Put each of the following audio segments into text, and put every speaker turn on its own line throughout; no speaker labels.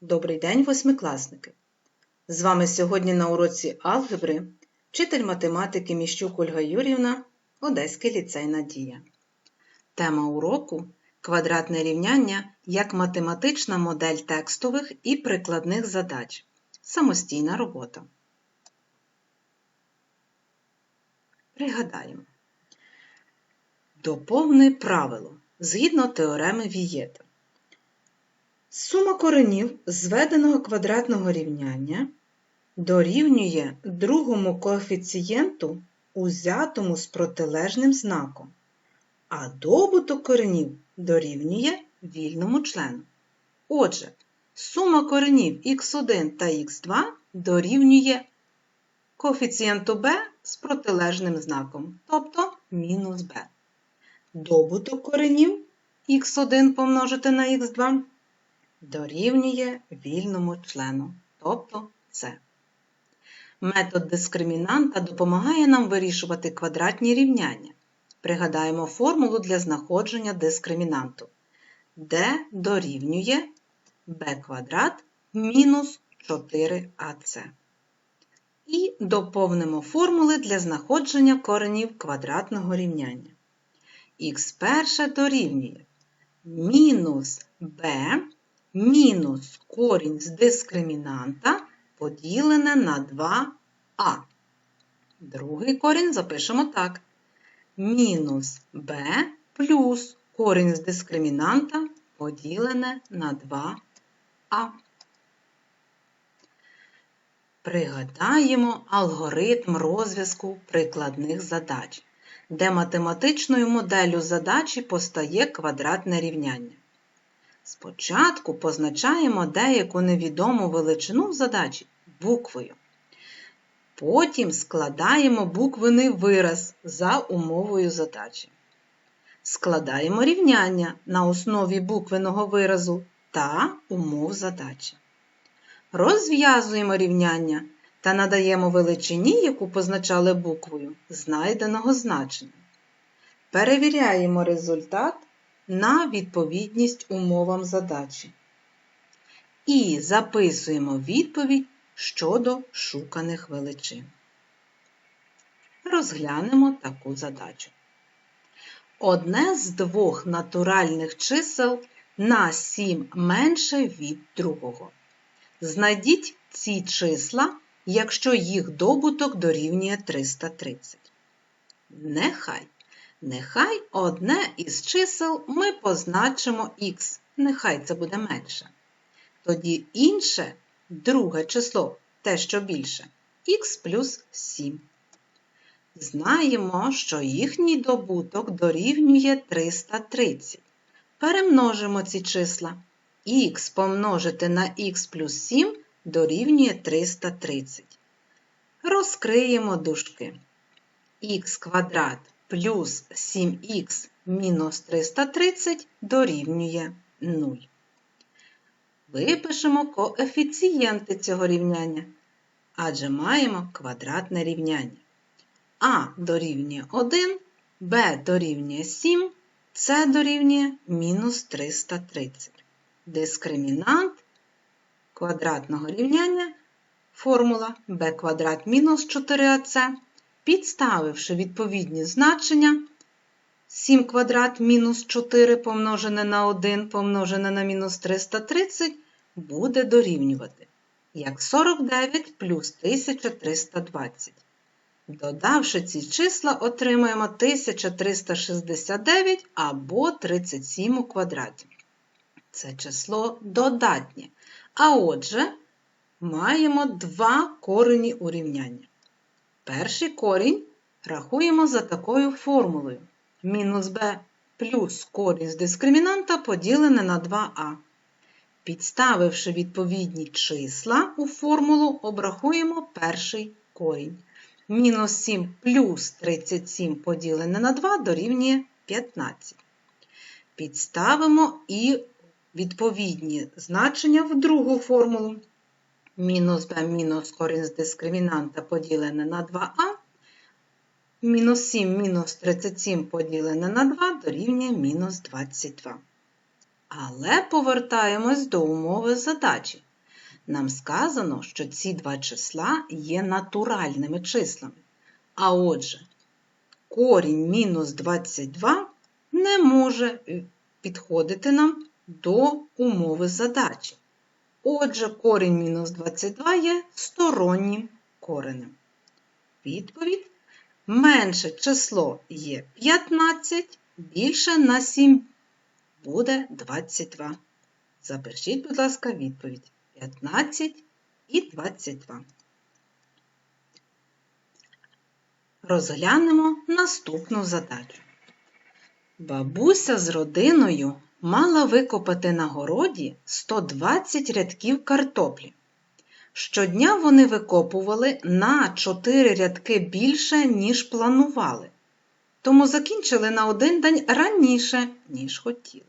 Добрий день, восьмикласники! З вами сьогодні на уроці алгебри вчитель математики Міщук Ольга Юрівна, Одеський ліцей Надія. Тема уроку квадратне рівняння як математична модель текстових і прикладних задач. Самостійна робота. Пригадаємо. Доповни правило згідно теореми Вієта. Сума коренів зведеного квадратного рівняння дорівнює другому коефіцієнту, узятому з протилежним знаком, а добуток коренів дорівнює вільному члену. Отже, сума коренів х1 та х2 дорівнює коефіцієнту b з протилежним знаком, тобто мінус b. Добуток коренів х1 помножити на х2 дорівнює вільному члену, тобто С. Метод дискримінанта допомагає нам вирішувати квадратні рівняння. Пригадаємо формулу для знаходження дискримінанту, де дорівнює b квадрат мінус 4ac. І доповнимо формули для знаходження коренів квадратного рівняння. х перше дорівнює мінус b мінус корінь з дискримінанта поділене на 2а. Другий корінь запишемо так. Мінус b плюс корінь з дискримінанта поділене на 2а. Пригадаємо алгоритм розв'язку прикладних задач, де математичною моделлю задачі постає квадратне рівняння. Спочатку позначаємо деяку невідому величину в задачі буквою. Потім складаємо буквений вираз за умовою задачі. Складаємо рівняння на основі буквеного виразу та умов задачі. Розв'язуємо рівняння та надаємо величині, яку позначали буквою, знайденого значення. Перевіряємо результат на відповідність умовам задачі. І записуємо відповідь щодо шуканих величин. Розглянемо таку задачу. Одне з двох натуральних чисел на 7 менше від другого. Знайдіть ці числа, якщо їх добуток дорівнює 330. Нехай Нехай одне із чисел ми позначимо х, нехай це буде менше. Тоді інше, друге число, те, що більше, х плюс 7. Знаємо, що їхній добуток дорівнює 330. Перемножимо ці числа. х помножити на х плюс 7 дорівнює 330. Розкриємо дужки. х квадрат плюс 7х мінус 330 дорівнює 0. Випишемо коефіцієнти цього рівняння, адже маємо квадратне рівняння. А дорівнює 1, Б дорівнює 7, С дорівнює мінус 330. Дискримінант квадратного рівняння формула b квадрат мінус 4ac Підставивши відповідні значення, 7 квадрат мінус 4 помножене на 1 помножене на мінус 330 буде дорівнювати як 49 плюс 1320. Додавши ці числа, отримаємо 1369 або 37 у квадраті. Це число додатнє. А отже, маємо два корені урівняння. Перший корінь рахуємо за такою формулою. Мінус b плюс корінь з дискримінанта поділене на 2а. Підставивши відповідні числа у формулу, обрахуємо перший корінь. Мінус 7 плюс 37 поділене на 2 дорівнює 15. Підставимо і відповідні значення в другу формулу мінус b мінус корінь з дискримінанта поділене на 2а, мінус 7 мінус 37 поділене на 2 дорівнює мінус 22. Але повертаємось до умови задачі. Нам сказано, що ці два числа є натуральними числами. А отже, корінь мінус 22 не може е, підходити нам до умови задачі. Отже, корінь мінус 22 є стороннім коренем. Відповідь менше число є 15, більше на 7 буде 22. Запишіть, будь ласка, відповідь 15 і 22. Розглянемо наступну задачу. Бабуся з родиною мала викопати на городі 120 рядків картоплі. Щодня вони викопували на 4 рядки більше, ніж планували, тому закінчили на один день раніше, ніж хотіли.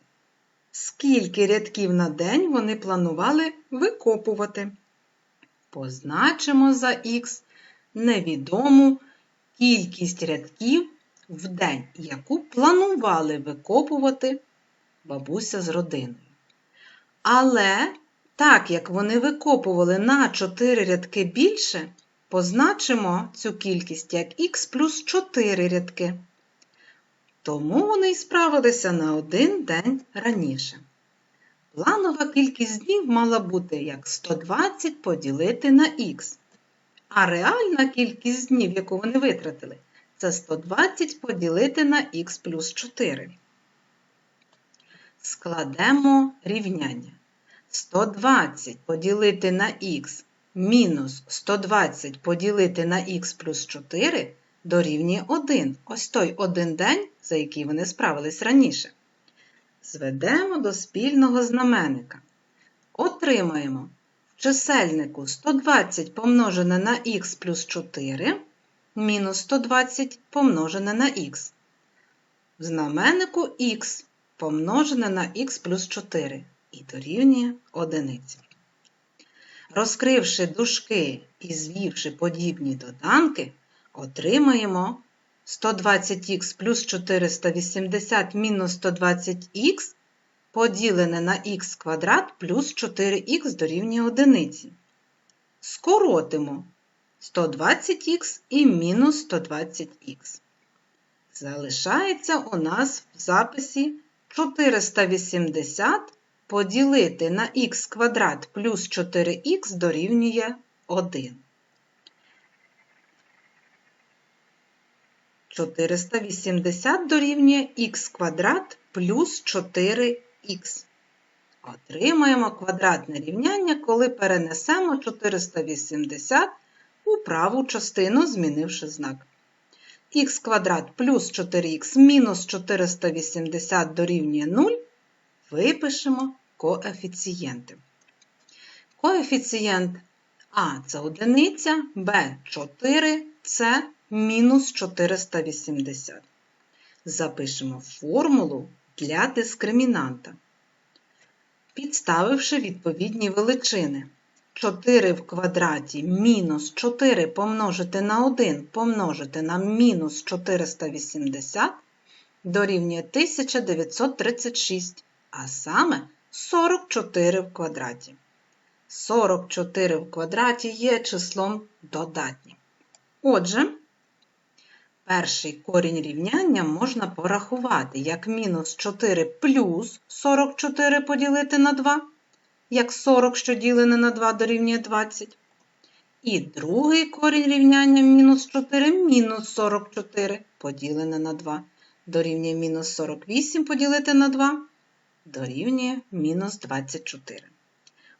Скільки рядків на день вони планували викопувати? Позначимо за х невідому кількість рядків в день, яку планували викопувати бабуся з родиною. Але так як вони викопували на 4 рядки більше, позначимо цю кількість як х плюс 4 рядки. Тому вони й справилися на один день раніше. Планова кількість днів мала бути як 120 поділити на х. А реальна кількість днів, яку вони витратили, це 120 поділити на х плюс 4. Складемо рівняння. 120 поділити на х мінус 120 поділити на х плюс 4 дорівнює 1. Ось той один день, за який вони справились раніше. Зведемо до спільного знаменника. Отримаємо в чисельнику 120 помножене на х плюс 4 мінус 120 помножене на х. В знаменнику х помножене на х плюс 4 і дорівнює одиниці. Розкривши дужки і звівши подібні доданки, отримаємо 120х плюс 480 мінус 120х поділене на х квадрат плюс 4х дорівнює одиниці. Скоротимо 120х і мінус 120х. Залишається у нас в записі 480 поділити на х квадрат плюс 4х дорівнює 1. 480 дорівнює х квадрат плюс 4х. Отримаємо квадратне рівняння, коли перенесемо 480 у праву частину, змінивши знак. Х квадрат плюс 4х мінус 480 дорівнює 0, випишемо коефіцієнти. Коефіцієнт А це одиниця, Б 4, С мінус 480. Запишемо формулу для дискримінанта, підставивши відповідні величини. 4 в квадраті мінус 4 помножити на 1 помножити на мінус 480 дорівнює 1936, а саме 44 в квадраті. 44 в квадраті є числом додатнім. Отже, перший корінь рівняння можна порахувати як мінус 4 плюс 44 поділити на 2, як 40, що ділене на 2 дорівнює 20. І другий корінь рівняння мінус 4 мінус 44 поділене на 2 дорівнює мінус 48 поділити на 2 дорівнює мінус 24.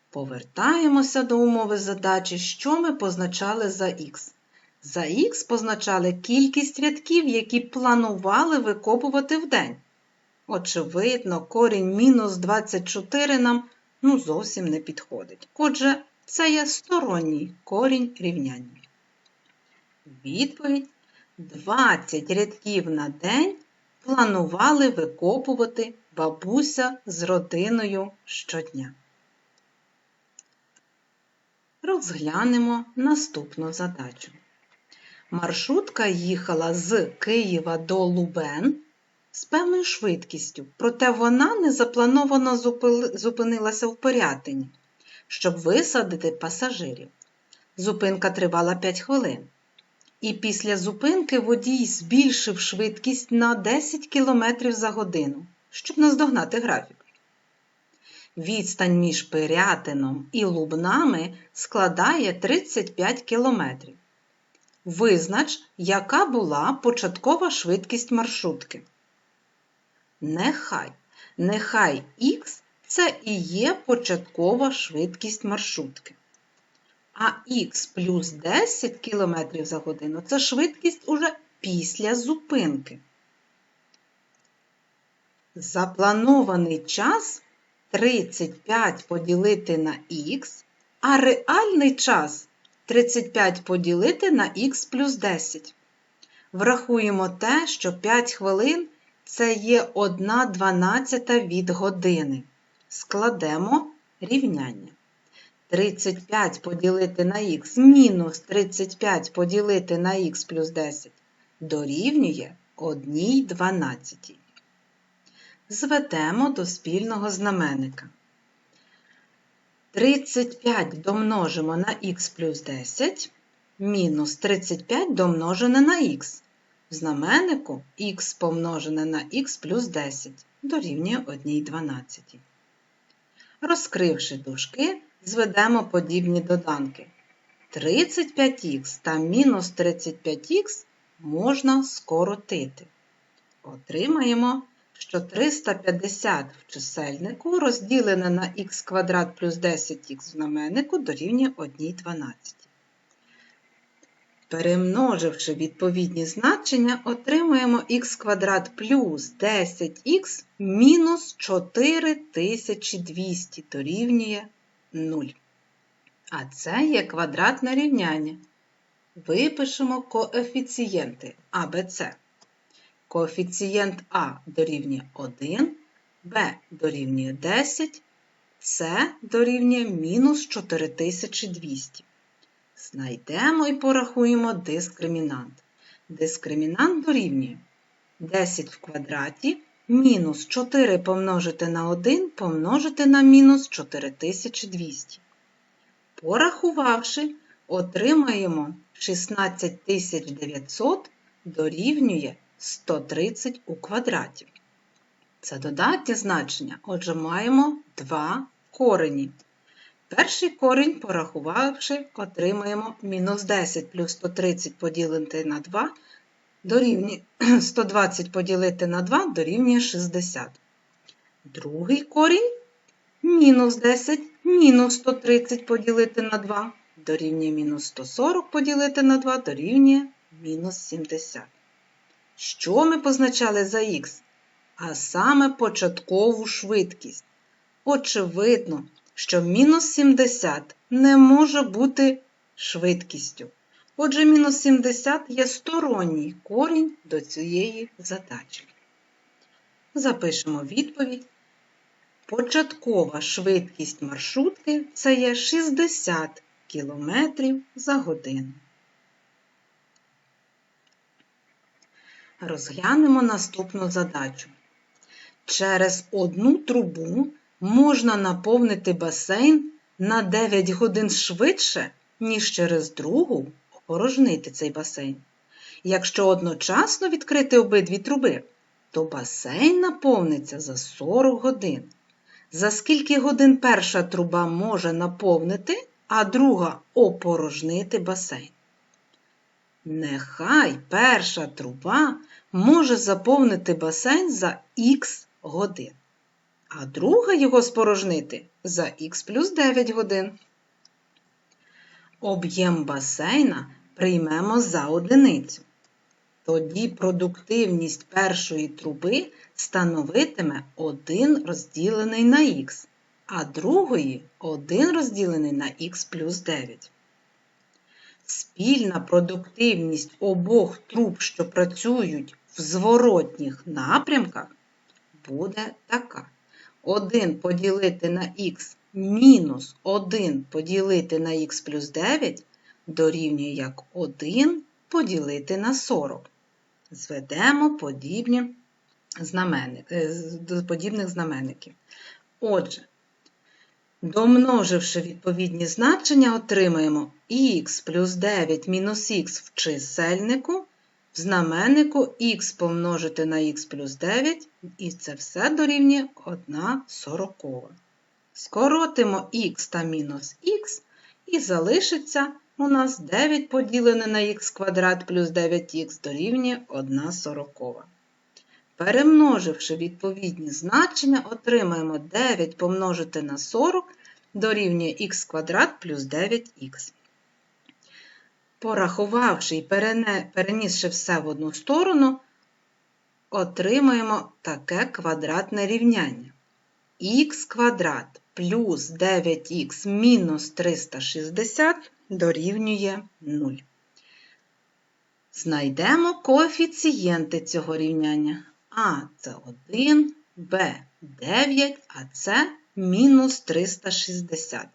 Повертаємося до умови задачі, що ми позначали за х. За х позначали кількість рядків, які планували викопувати в день. Очевидно, корінь мінус 24 нам ну, зовсім не підходить. Отже, це є сторонній корінь рівняння. Відповідь 20 рядків на день планували викопувати бабуся з родиною щодня. Розглянемо наступну задачу. Маршрутка їхала з Києва до Лубен з певною швидкістю, проте вона незаплановано зупинилася в Порятині. щоб висадити пасажирів. Зупинка тривала 5 хвилин. І після зупинки водій збільшив швидкість на 10 км за годину, щоб наздогнати графік. Відстань між Пирятином і Лубнами складає 35 км. Визнач, яка була початкова швидкість маршрутки. Нехай, нехай х це і є початкова швидкість маршрутки. А х плюс 10 км за годину це швидкість уже після зупинки. Запланований час 35 поділити на х, а реальний час 35 поділити на х плюс 10. Врахуємо те, що 5 хвилин це є 1 дванадцята від години. Складемо рівняння. 35 поділити на х мінус 35 поділити на х плюс 10 дорівнює 1 12. Зведемо до спільного знаменника. 35 домножимо на х плюс 10 мінус 35 домножене на х. В знаменнику х помножене на х плюс 10 дорівнює 1 12. Розкривши дужки, зведемо подібні доданки. 35х та мінус 35х можна скоротити. Отримаємо, що 350 в чисельнику розділене на х квадрат плюс 10х в знаменнику дорівнює 1 12. Перемноживши відповідні значення, отримуємо х квадрат плюс 10х мінус 4200 дорівнює 0. А це є квадратне рівняння. Випишемо коефіцієнти А, Б, С. Коефіцієнт А дорівнює 1, Б дорівнює 10, С дорівнює мінус 4200. Знайдемо і порахуємо дискримінант. Дискримінант дорівнює 10 в квадраті мінус 4 помножити на 1 помножити на мінус 4200. Порахувавши, отримаємо 16900 дорівнює 130 у квадраті. Це додатнє значення, отже, маємо два корені. Перший корінь, порахувавши, отримаємо мінус 10 плюс 130 поділити на 2 дорівнює 120 поділити на 2 дорівнює 60. Другий корінь мінус 10 мінус 130 поділити на 2 дорівнює мінус 140 поділити на 2 дорівнює мінус 70. Що ми позначали за х? А саме початкову швидкість. Очевидно, що мінус 70 не може бути швидкістю. Отже, мінус 70 є сторонній корінь до цієї задачі. Запишемо відповідь. Початкова швидкість маршрутки це є 60 км за годину. Розглянемо наступну задачу. Через одну трубу можна наповнити басейн на 9 годин швидше, ніж через другу опорожнити цей басейн. Якщо одночасно відкрити обидві труби, то басейн наповниться за 40 годин. За скільки годин перша труба може наповнити, а друга опорожнити басейн? Нехай перша труба може заповнити басейн за х годин, а друга його спорожнити за х плюс 9 годин. Об'єм басейна приймемо за одиницю. Тоді продуктивність першої труби становитиме 1 розділений на х, а другої 1 розділений на х плюс 9. Спільна продуктивність обох труб, що працюють в зворотніх напрямках, буде така. 1 поділити на х мінус 1 поділити на х плюс 9 дорівнює як 1 поділити на 40. Зведемо подібні знаменник, е, подібних знаменників. Отже, Домноживши відповідні значення, отримаємо х плюс 9 мінус х в чисельнику, в знаменнику х помножити на х плюс 9, і це все дорівнює 1 сорокова. Скоротимо х та мінус х, і залишиться у нас 9 поділене на х квадрат плюс 9х дорівнює 1 сорокова. Перемноживши відповідні значення, отримаємо 9 помножити на 40 дорівнює х квадрат плюс 9х. Порахувавши і перенісши все в одну сторону, отримаємо таке квадратне рівняння. х квадрат плюс 9х мінус 360 дорівнює 0. Знайдемо коефіцієнти цього рівняння. А це 1, Б 9, а це мінус 360.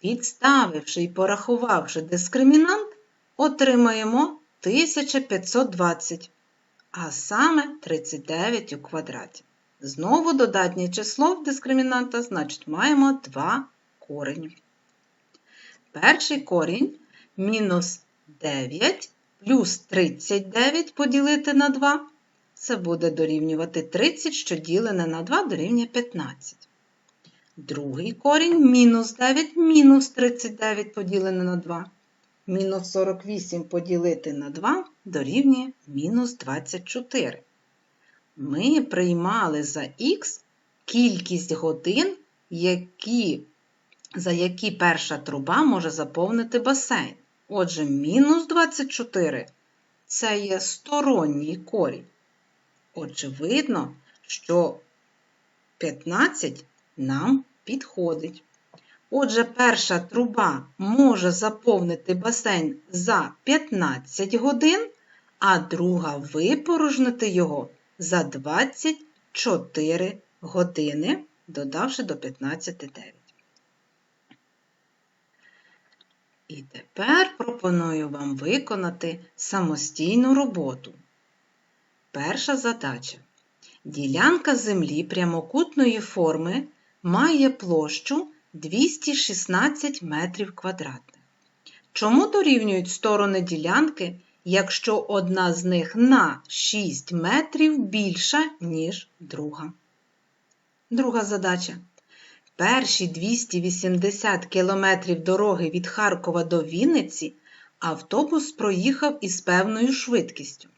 Підставивши і порахувавши дискримінант, отримаємо 1520, а саме 39 у квадраті. Знову додатнє число в дискримінанта, значить, маємо 2 корені. Перший корінь мінус 9 плюс 39 поділити на 2. Це буде дорівнювати 30, що ділене на 2 дорівнює 15. Другий корінь мінус 9 мінус 39 поділене на 2. Мінус 48 поділити на 2 дорівнює мінус 24. Ми приймали за х кількість годин, які, за які перша труба може заповнити басейн. Отже, мінус 24 це є сторонній корінь. Очевидно, що 15 нам підходить. Отже, перша труба може заповнити басейн за 15 годин, а друга випорожнити його за 24 години, додавши до 15 9. І тепер пропоную вам виконати самостійну роботу. Перша задача. Ділянка землі прямокутної форми має площу 216 метрів квадратних. Чому дорівнюють сторони ділянки, якщо одна з них на 6 метрів більша, ніж друга? Друга задача. Перші 280 кілометрів дороги від Харкова до Вінниці автобус проїхав із певною швидкістю.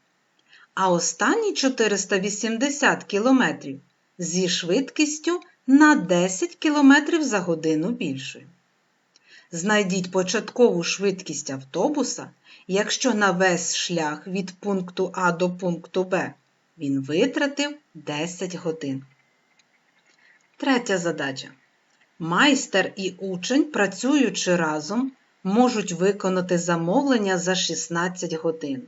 А останні 480 кілометрів зі швидкістю на 10 км за годину більшою. Знайдіть початкову швидкість автобуса, якщо на весь шлях від пункту А до пункту Б він витратив 10 годин. Третя задача. Майстер і учень, працюючи разом, можуть виконати замовлення за 16 годин.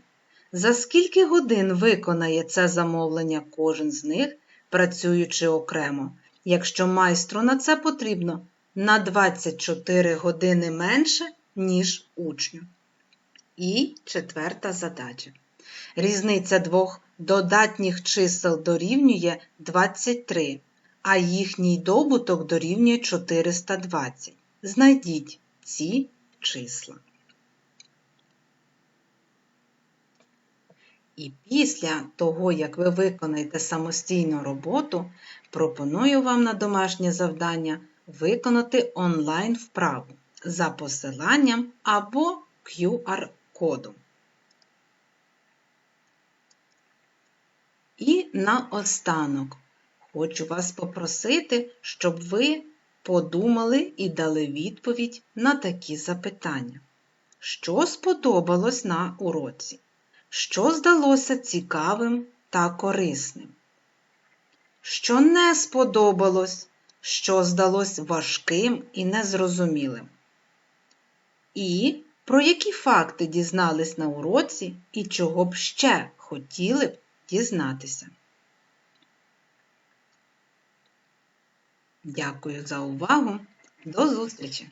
За скільки годин виконає це замовлення кожен з них, працюючи окремо, якщо майстру на це потрібно на 24 години менше, ніж учню. І четверта задача. Різниця двох додатніх чисел дорівнює 23, а їхній добуток дорівнює 420. Знайдіть ці числа. І після того, як ви виконаєте самостійну роботу, пропоную вам на домашнє завдання виконати онлайн вправу за посиланням або QR-кодом. І наостанок хочу вас попросити, щоб ви подумали і дали відповідь на такі запитання. Що сподобалось на уроці? Що здалося цікавим та корисним? Що не сподобалось, що здалось важким і незрозумілим? І про які факти дізнались на уроці і чого б ще хотіли б дізнатися? Дякую за увагу! До зустрічі!